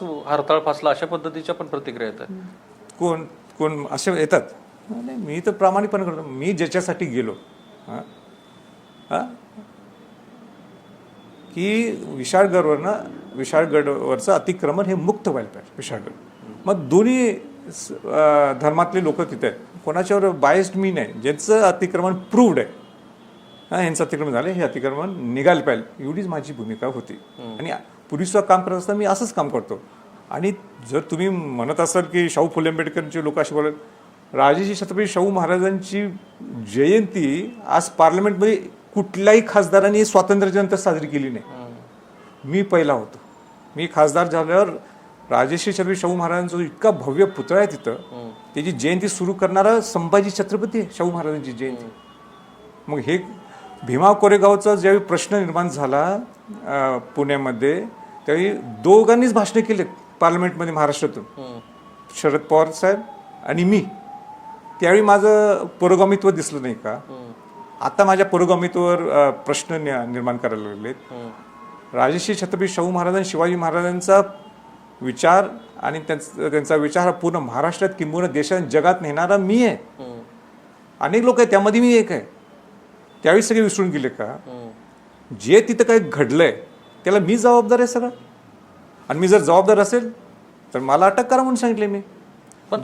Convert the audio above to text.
हरताळ फासला अशा पद्धतीच्या पण प्रतिक्रिया येतात. कोण कोण असे येतात? नाही मी तर प्रामाणिकपणे करतो. मी ज्याच्यासाठी गेलो हां? हां? की विशाळगडवरनं विशाळगडवरचं अतिक्रमण हे मुक्त व्हायला पाहिजे विशाळगड. मग दोन्ही स- अं, धर्मातले लोक तिथे आहेत. कोणाच्यावर बायस्ड मी नाही. ज्यांचं अतिक्रमण प्रूव्ड आहे हां यांचं अतिक्रमण झालं हे अतिक्रमण निघायला पाहिजे एवढीच माझी भूमिका होती. आणि पोलीसचं काम करत असताना मी असंच काम करतो. आणि जर तुम्ही म्हणत असाल की शाहू फुले आंबेडकरांचे लोक असे बोलत राजेश्री छत्रपती शाहू महाराजांची जयंती आज पार्लमेंटमध्ये कुठल्याही खासदारांनी स्वातंत्र्यानंतर साजरी केली नाही. मी पहिला होतो. मी खासदार झाल्यावर राजेश्री छत्रपती शाहू महाराजांचा जो इतका भव्य पुतळा आहे तिथं त्याची जयंती सुरू करणारा संभाजी छत्रपती शाहू महाराजांची जयंती. मग हे भीमा कोरेगावचा ज्यावेळी प्रश्न निर्माण झाला पुण्यामध्ये त्यावेळी दोघांनीच भाषणं केले पार्लमेंटमध्ये महाराष्ट्रातून. शरद पवार साहेब आणि मी. त्यावेळी माझं पुरोगामित्व दिसलं नाही का? आता माझ्या पुरोगामित्वावर प्रश्न निर्माण करायला लागलेत. राजश्री छत्रपती शाहू महाराज आणि शिवाजी महाराजांचा विचार आणि त्यांचा त्यांचा विचार हा पूर्ण महाराष्ट्रात किंबहुना देशात जगात नेणारा मी आहे. अनेक लोक आहेत त्यामध्ये मी एक आहे. त्यावेळी सगळे विसरून गेले का? जे तिथं काही घडलंय त्याला मी जबाबदार आहे सगळं. आणि मी जर जबाबदार असेल तर मला अटक करा म्हणून सांगितले मी. पण